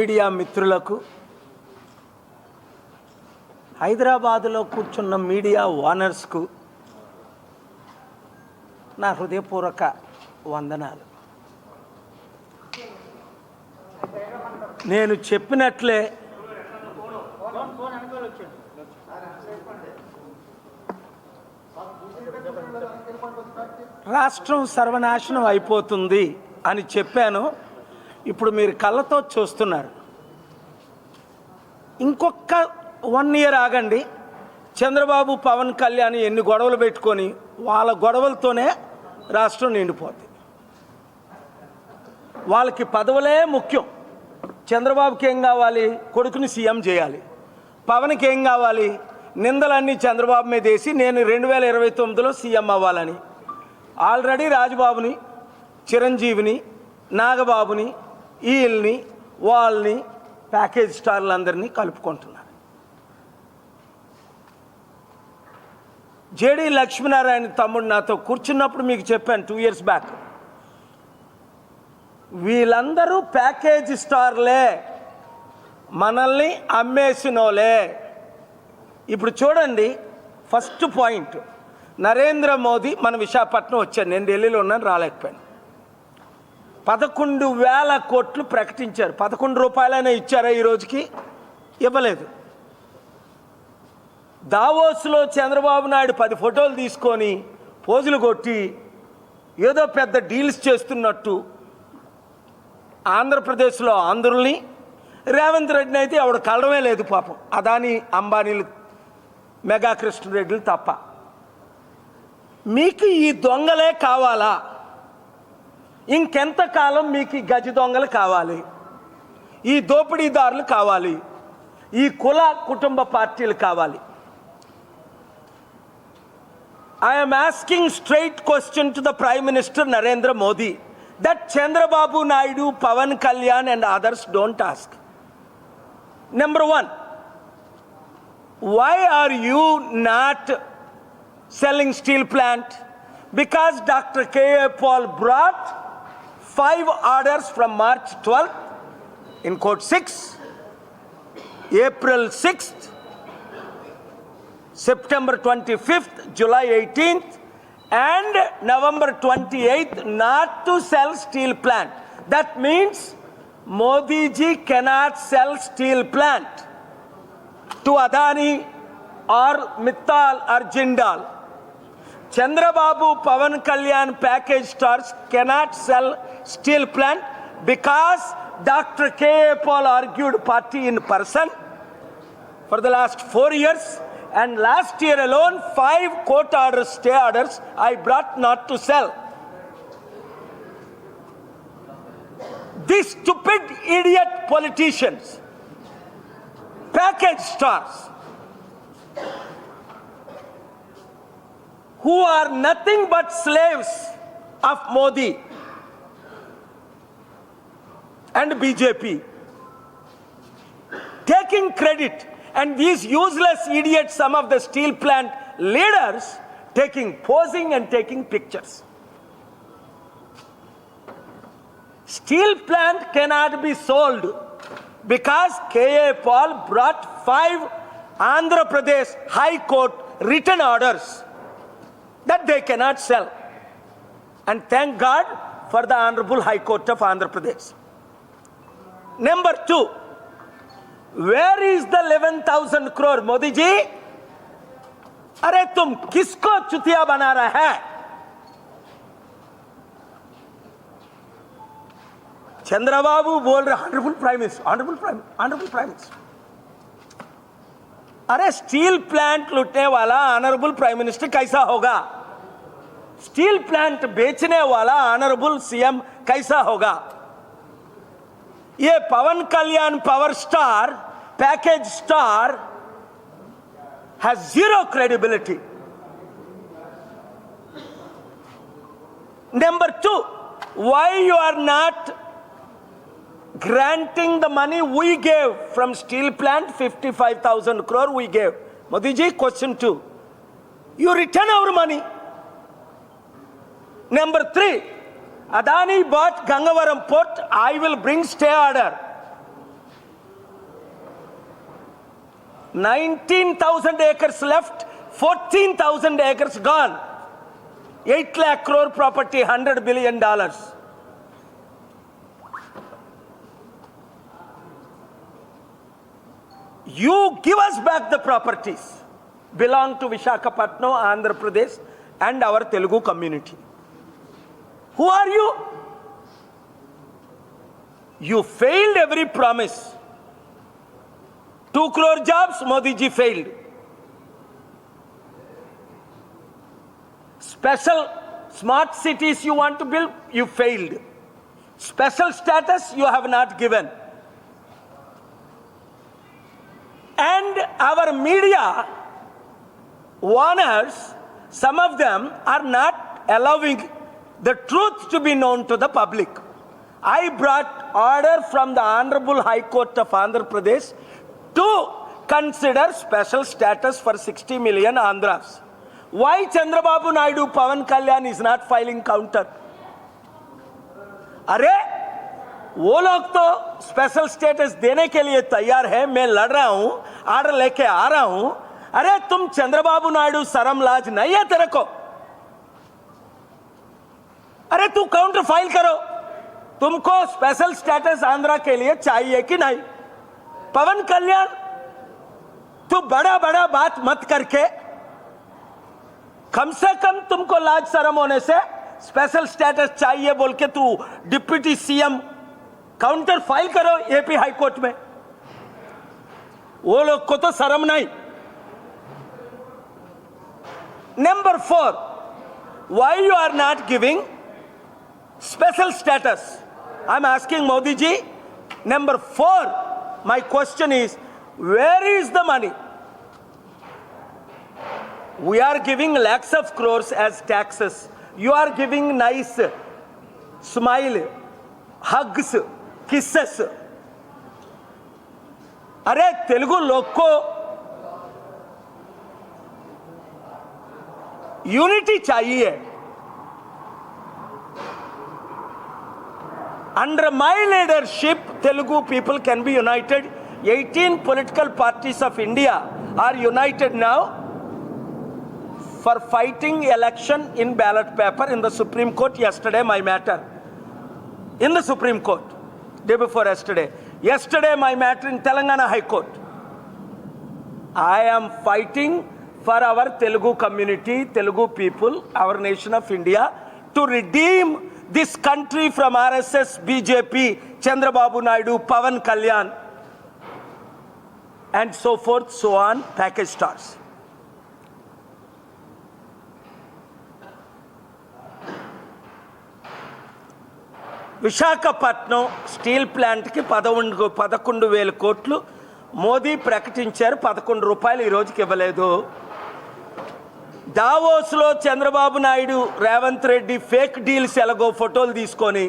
Media మిత్రులకు హైదరాబాదులో కూర్చున్న మీడియా ఓనర్స్కు నా హృదయపూర్వక వందనాలు. నేను చెప్పినట్లే రాష్ట్రం సర్వనాశనం అయిపోతుంది అని చెప్పాను. ఇప్పుడు మీరు కళ్ళతో చూస్తున్నారు. ఇంకొక వన్ ఇయర్ ఆగండి. చంద్రబాబు పవన్ కళ్యాణ్ ఎన్ని గొడవలు పెట్టుకొని వాళ్ళ గొడవలతోనే రాష్ట్రం నిండిపోతుంది వాళ్ళకి పదవులే ముఖ్యం. చంద్రబాబుకి ఏం కావాలి? కొడుకుని సీఎం చేయాలి. పవన్కి ఏం కావాలి? నిందలన్నీ చంద్రబాబు మీద వేసి నేను రెండు వేల ఇరవై తొమ్మిదిలో సీఎం అవ్వాలని. ఆల్రెడీ రాజబాబుని చిరంజీవిని నాగబాబుని వీళ్ళని వాళ్ళని ప్యాకేజ్ స్టార్లందరినీ కలుపుకుంటున్నారు. జేడి లక్ష్మీనారాయణ తమ్ముడు నాతో కూర్చున్నప్పుడు మీకు చెప్పాను టూ ఇయర్స్ బ్యాక్. వీళ్ళందరూ ప్యాకేజ్ స్టార్లే. మనల్ని అమ్మేసినోలే. ఇప్పుడు చూడండి ఫస్ట్ పాయింట్. నరేంద్ర మోదీ మన విశాఖపట్నం వచ్చాను నేను ఢిల్లీలో ఉన్నాను రాలేకపోయాను. పదకొండు వేల కోట్లు ప్రకటించారు. పదకొండు రూపాయలైనా ఇచ్చారా ఈ రోజుకి? ఇవ్వలేదు. దావోస్లో చంద్రబాబు నాయుడు పది ఫోటోలు తీసుకొని పోజులు కొట్టి ఏదో పెద్ద డీల్స్ చేస్తున్నట్టు ఆంధ్రప్రదేశ్లో ఆంధ్రుల్ని రేవంత్ రెడ్డిని అయితే ఆవిడ కలడమే లేదు పాపం. అదాని అంబానీలు మెగా కృష్ణరెడ్డిలు తప్ప. మీకు ఈ దొంగలే కావాలా? ఇంకెంతకాలం మీకు ఈ గజ దొంగలు కావాలి? ఈ దోపిడీదారులు కావాలి? ఈ కుల కుటుంబ పార్టీలు కావాలి? I'm asking straight question to the prime minister Narendra Modi that Chandrababu Naidu Pawan Kalyan and others don't ask number one why are you not selling steel plant? Because dr K paul brought five orders from march 12th in code 6 april 6th september 25th july 18th and november 28th not to sell steel plant that means modi ji cannot sell steel plant to Adani or Mittal or Jindal. Chandrababu Pavan Kalyan package stars cannot sell steel plant because Dr. K. Paul argued party in person for the last four years and last year alone five court orders, stay orders I brought not to sell. These stupid idiot politicians, package stars. Who are nothing but slaves of Modi and BJP. Taking credit, and these useless idiots, some of the steel plant leaders, taking posing and taking pictures. Steel plant cannot be sold because K.A. Paul brought five Andhra Pradesh High Court written orders that they cannot sell. And thank God for the Honorable High Court of Andhra Pradesh. Number two, where is the 11,000 crore? Modi ji, अरे तुम किसको चुतिया बना रहा है चंद्रबाबू बोल रहे honourable prime minister honourable prime honourable prime minister अरे steel plant लूटने वाला ऑनरेबल प्राइम मिनिस्टर कैसा होगा? स्टील प्लांट बेचने वाला ऑनरेबल सीएम कैसा होगा? ये Pawan Kalyan power star package star has zero credibility number two why you are not granting the money we gave from steel plant 55,000 crore we gave. Modi ji, question two. You return our money. Number three, Adani bought Gangavaram port. I will bring stay order. 19,000 acres left, 14,000 acres gone. 8 lakh crore property, 100 billion dollars. You give us back the properties belong to Vishakhapatnam, Andhra Pradesh, and our Telugu community. Who are you? You failed every promise. Two crore jobs, Modi ji failed. Special smart cities you want to build, you failed. Special status you have not given. And our media owners, some of them are not allowing the truth to be known to the public. I brought order from the Honorable High Court of Andhra Pradesh to consider special status for 60 million Andhras. Why Chandrababu Naidu Pavan Kalyan is not filing counter? अरे वो लोग तो special status देने के लिए तैयार है, मैं लड़ रहा हूँ आर्डर लेके आ रहा हूँ। अरे, तुम चंद्रबाबू नायडू शर्म लाज नहीं है तेरे को? अरे, तू काउंटर फ़ाइल करो। तुमको स्पेशल स्टेटस आंध्रा के लिए चाहिए कि नहीं? पवन कल्याण, तू बड़ा बड़ा बात मत करके, कम से कम तुमको लाज शर्म होने से स्पेशल स्टेटस चाहिए बोल के तू डिप्यूटी सीएम काउंटर फ़ाइल करो एपी हाई कोर्ट में। वो लोग को तो शर्म नहीं। Number four why you are not giving special status I am asking Modi ji number four my question is where is the money we are giving lakhs of crores as taxes you are giving nice smile hugs kisses. अरे तेलुगु लोग को unity चाहिए Under my leadership, Telugu people can be united. 18 political parties of India are united now for fighting election in ballot paper in the Supreme Court yesterday, my matter. In the Supreme Court, day before yesterday. Yesterday, my matter in Telangana High Court. I am fighting for our Telugu community, Telugu people, our nation of India, to redeem this country from RSS, BJP, Chandrababu Naidu, Pavan Kalyan, and so forth, so on, package stars. Visakhapatnam steel ప్లాంట్కి పదకొండు పదకొండు వేల కోట్లు మోదీ ప్రకటించారు. పదకొండు రూపాయలు ఈ రోజుకి ఇవ్వలేదు. దావోస్లో చంద్రబాబు నాయుడు రేవంత్ రెడ్డి ఫేక్ డీల్స్ ఎలాగో ఫోటోలు తీసుకొని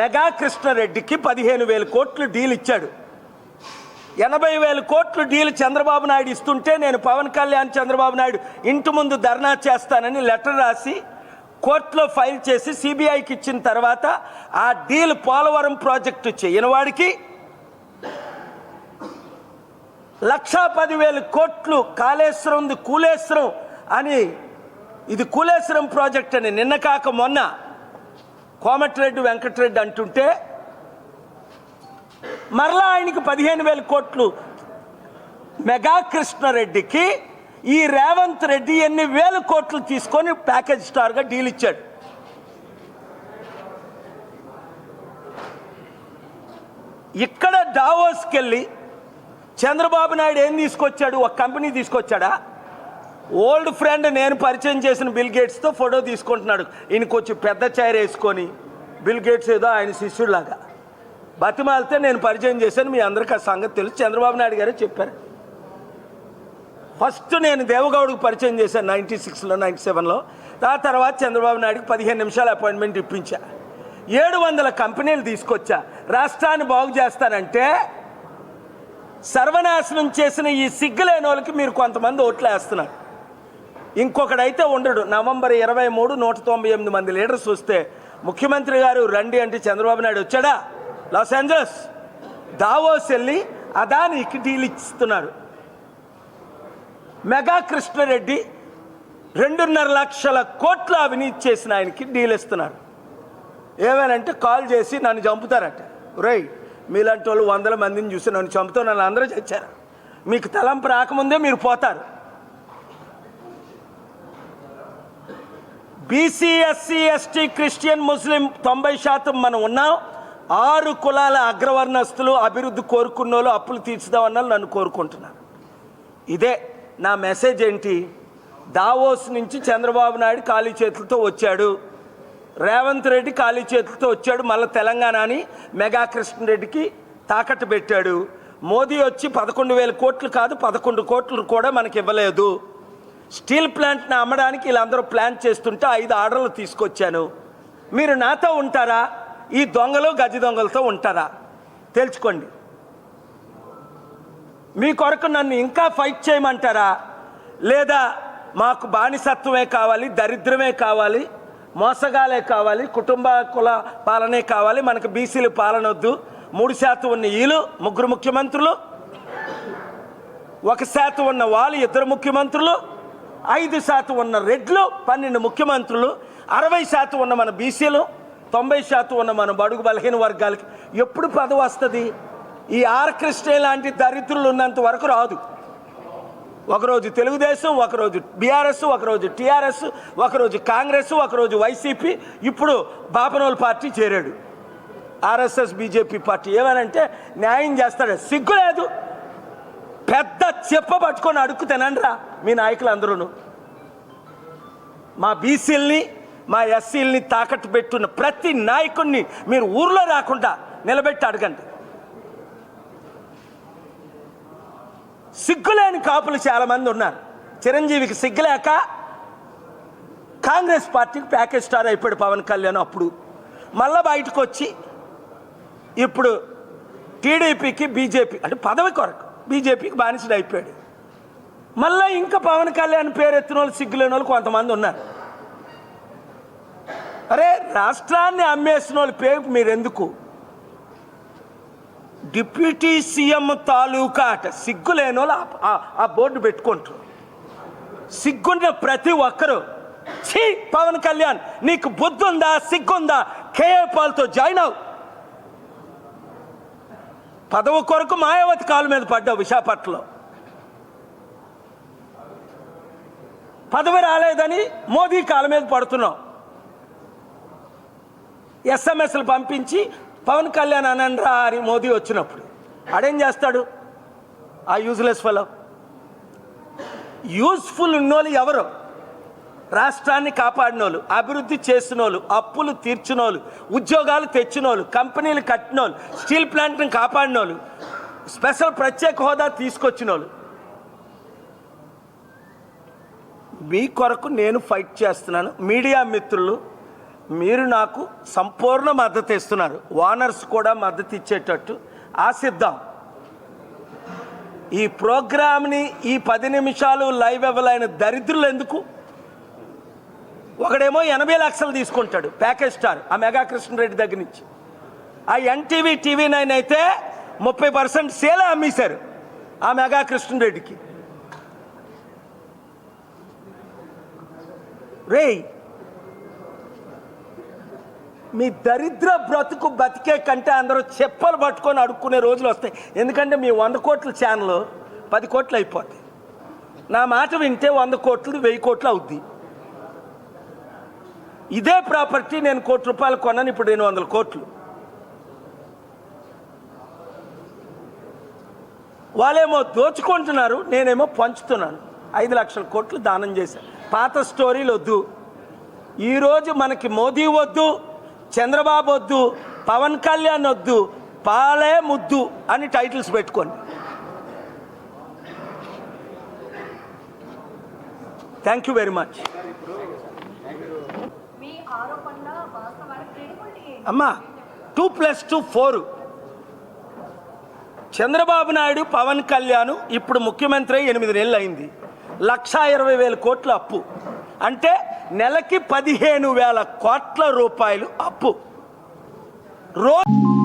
మెగా కృష్ణారెడ్డికి పదిహేను వేల కోట్లు డీల్ ఇచ్చాడు. ఎనభై వేల కోట్లు డీల్ చంద్రబాబు నాయుడు ఇస్తుంటే నేను పవన్ కళ్యాణ్ చంద్రబాబు నాయుడు ఇంటి ముందు ధర్నా చేస్తానని లెటర్ రాసి కోర్టులో ఫైల్ చేసి సిబిఐకి ఇచ్చిన తర్వాత ఆ డీల్ పోలవరం ప్రాజెక్టు చేయని వాడికి లక్షా పదివేల కోట్లు కాళేశ్వరం కూలేశ్వరం అని ఇది కూలేశ్వరం ప్రాజెక్ట్ అని నిన్న కాక మొన్న కోమటిరెడ్డి వెంకటరెడ్డి అంటుంటే మరలా ఆయనకి పదిహేను వేల కోట్లు మెగా కృష్ణారెడ్డికి ఈ రేవంత్ రెడ్డి ఎన్ని వేల కోట్లు తీసుకొని ప్యాకేజ్ స్టార్గా డీల్ ఇచ్చాడు? ఇక్కడ డావోస్కి వెళ్ళి చంద్రబాబు నాయుడు ఏం తీసుకొచ్చాడు? ఒక కంపెనీ తీసుకొచ్చాడా? ఓల్డ్ ఫ్రెండ్ నేను పరిచయం చేసిన బిల్ గేట్స్తో ఫోటో తీసుకుంటున్నాడు. ఈయన కొంచెం పెద్ద చైర్ వేసుకొని బిల్ గేట్స్ ఏదో ఆయన శిష్యుడిలాగా బతిమాలితే నేను పరిచయం చేశాను. మీ అందరికీ ఆ సంగతి తెలుసు. చంద్రబాబు నాయుడు గారే చెప్పారు. ఫస్ట్ నేను దేవగౌడకు పరిచయం చేశాను నైంటీ సిక్స్లో నైంటీ సెవెన్లో. ఆ తర్వాత చంద్రబాబు నాయుడుకి పదిహేను నిమిషాల అపాయింట్మెంట్ ఇప్పించా. ఏడు వందల కంపెనీలు తీసుకొచ్చా. రాష్ట్రాన్ని బాగు చేస్తానంటే సర్వనాశనం చేసిన ఈ సిగ్గులేని వాళ్ళకి మీరు కొంతమంది ఓట్లు వేస్తున్నారు. ఇంకొకడైతే ఉండడు. నవంబర్ ఇరవై మూడు నూట తొంభై ఎనిమిది మంది లీడర్స్ వస్తే ముఖ్యమంత్రి గారు రండి అంటే చంద్రబాబు నాయుడు వచ్చాడా? Los Angeles. దావోస్ వెళ్ళి అదానికి డీల్ ఇస్తున్నారు. మెగా కృష్ణారెడ్డి రెండున్నర లక్షల కోట్ల అవినీతి చేసిన ఆయనకి డీల్ ఇస్తున్నారు. ఏమేనంటే కాల్ చేసి నన్ను చంపుతారట. రై మీలాంటి వాళ్ళు వందల మందిని చూసి నన్ను చంపుతూ నన్ను అందరూ చచ్చారు. మీకు తలంపు రాకముందే మీరు పోతారు. BC SC ST Christian Muslim తొంభై శాతం మనం ఉన్నాం. ఆరు కులాల అగ్రవర్ణస్తులు అభివృద్ధి కోరుకున్న వాళ్ళు అప్పులు తీర్చుదామన్న నన్ను కోరుకుంటున్నారు. ఇదే నా మెసేజ్ ఏంటి? దావోస్ నుంచి చంద్రబాబు నాయుడు ఖాళీ చేతులతో వచ్చాడు. రేవంత్ రెడ్డి ఖాళీ చేతులతో వచ్చాడు. మళ్ళీ తెలంగాణ అని మెగా కృష్ణారెడ్డికి తాకట్టు పెట్టాడు. మోదీ వచ్చి పదకొండు వేల కోట్లు కాదు పదకొండు కోట్లు కూడా మనకి ఇవ్వలేదు. స్టీల్ ప్లాంట్ని అమ్మడానికి వీళ్ళందరూ ప్లాన్ చేస్తుంటే ఐదు ఆర్డర్లు తీసుకొచ్చాను. మీరు నాతో ఉంటారా? ఈ దొంగలు గజ దొంగలతో ఉంటారా? తెలుసుకోండి. మీ కొరకు నన్ను ఇంకా ఫైట్ చేయమంటారా? లేదా మాకు బానిసత్వమే కావాలి దరిద్రమే కావాలి మోసగాలే కావాలి కుటుంబ కుల పాలనే కావాలి మనకు బీసీలు పాలన వద్దు మూడు శాతం ఉన్న ఈలు ముగ్గురు ముఖ్యమంత్రులు ఒక శాతం ఉన్న వాళ్ళు ఇద్దరు ముఖ్యమంత్రులు ఐదు శాతం ఉన్న రెడ్లు పన్నెండు ముఖ్యమంత్రులు అరవై శాతం ఉన్న మన బీసీలు తొంభై శాతం ఉన్న మన బడుగు బలహీన వర్గాలకి ఎప్పుడు పదవి వస్తుంది? ఈ ఆర్ కృష్ణ లాంటి దరిద్రులు ఉన్నంత వరకు రాదు. ఒకరోజు తెలుగుదేశం ఒకరోజు బీఆర్ఎస్ ఒకరోజు టీఆర్ఎస్ ఒకరోజు కాంగ్రెస్ ఒకరోజు వైసీపీ ఇప్పుడు బాపనోల్ పార్టీ చేరాడు. ఆర్ఎస్ఎస్ బీజేపీ పార్టీ ఏమనంటే న్యాయం చేస్తాడు. సిగ్గు లేదు. పెద్ద చెప్ప పట్టుకొని అడుక్కు తినండిరా మీ నాయకులు అందరూ మా బీసీల్ని మా ఎస్సీల్ని తాకట్టు పెట్టున్న ప్రతి నాయకుడిని మీరు ఊర్లో రాకుండా నిలబెట్టి అడగండి. సిగ్గులేని కాపులు చాలామంది ఉన్నారు. చిరంజీవికి సిగ్గులేక కాంగ్రెస్ పార్టీకి ప్యాకేజ్ స్టార్ అయిపోయాడు పవన్ కళ్యాణ్ అప్పుడు. మళ్ళా బయటకు వచ్చి ఇప్పుడు టీడీపీకి బీజేపీ అంటే పదవి కొరకు బీజేపీకి బానిసడు అయిపోయాడు. మళ్ళీ ఇంకా పవన్ కళ్యాణ్ పేరు ఎత్తిన వాళ్ళు సిగ్గులేని వాళ్ళు కొంతమంది ఉన్నారు. అరే రాష్ట్రాన్ని అమ్మేసిన వాళ్ళ పేరు మీరు ఎందుకు డిప్యూటీ సీఎం తాలూకా అట సిగ్గు లేని వాళ్ళు ఆ- బోర్డు పెట్టుకుంటారు. సిగ్గున్న ప్రతి ఒక్కరు ఛీ పవన్ కళ్యాణ్ నీకు బుద్ధి ఉందా సిగ్గుందా? కేఏ పాల్తో జాయిన్ అవు పదవి కొరకు మాయావతి కాలు మీద పడ్డావు విశాఖపట్నంలో. పదవి రాలేదని మోదీ కాలు మీద పడుతున్నావు. ఎస్ఎంఎస్లు పంపించి పవన్ కళ్యాణ్ అనండ్రా అని మోదీ వచ్చినప్పుడు ఆడేం చేస్తాడు? ఆ యూజ్లెస్ ఫలో యూస్ఫుల్ ఉన్నోళ్ళు ఎవరు? రాష్ట్రాన్ని కాపాడినోళ్ళు అభివృద్ధి చేసినోళ్ళు అప్పులు తీర్చినోళ్ళు ఉద్యోగాలు తెచ్చినోళ్ళు కంపెనీలు కట్టినోళ్ళు స్టీల్ ప్లాంట్ని కాపాడినోళ్ళు స్పెషల్ ప్రత్యేక హోదా తీసుకొచ్చినోళ్ళు. మీ కొరకు నేను ఫైట్ చేస్తున్నాను. మీడియా మిత్రులు మీరు నాకు సంపూర్ణ మద్దతు ఇస్తున్నారు. ఓనర్స్ కూడా మద్దతు ఇచ్చేటట్టు ఆశిద్దాం. ఈ ప్రోగ్రామ్ని ఈ పది నిమిషాలు లైవ్ ఇవ్వలేని దరిద్రులు ఎందుకు? ఒకడేమో ఎనభై లక్షలు తీసుకుంటాడు ప్యాకేజ్ స్టార్ ఆ మెగా కృష్ణారెడ్డి దగ్గర నుంచి. ఆ ఎన్టీవీ టీవీ నైన్ అయితే ముప్పై పర్సెంట్ సేల్ అమ్మేశారు ఆ మెగా కృష్ణారెడ్డికి రేయ్ మీ దరిద్ర బ్రతుకు బతికే కంటే అందరూ చెప్పలు పట్టుకొని అడుక్కునే రోజులు వస్తాయి. ఎందుకంటే మీ వంద కోట్ల ఛానల్ పది కోట్లు అయిపోతాయి. నా మాట వింటే వంద కోట్లు వెయ్యి కోట్లు అవుద్ది. ఇదే ప్రాపర్టీ నేను కోటి రూపాయలు కొన్నాను ఇప్పుడు రెండు వందల కోట్లు. వాళ్ళేమో దోచుకుంటున్నారు నేనేమో పంచుతున్నాను. ఐదు లక్షల కోట్లు దానం చేశాను పాత స్టోరీలు వద్దు. ఈరోజు మనకి మోదీ వద్దు. చంద్రబాబు వద్దు పవన్ కళ్యాణ్ వద్దు పాలే ముద్దు అని టైటిల్స్ పెట్టుకోండి. థ్యాంక్ యూ వెరీ మచ్ అమ్మా two plus two four Chandrababu Naidu Pawan Kalyan ఇప్పుడు ముఖ్యమంత్రి ఎనిమిది నెలలు అయింది. లక్షా ఇరవై వేల కోట్ల అప్పు. అంటే నెలకి పదిహేను వేల కోట్ల రూపాయలు అప్పు. రోజు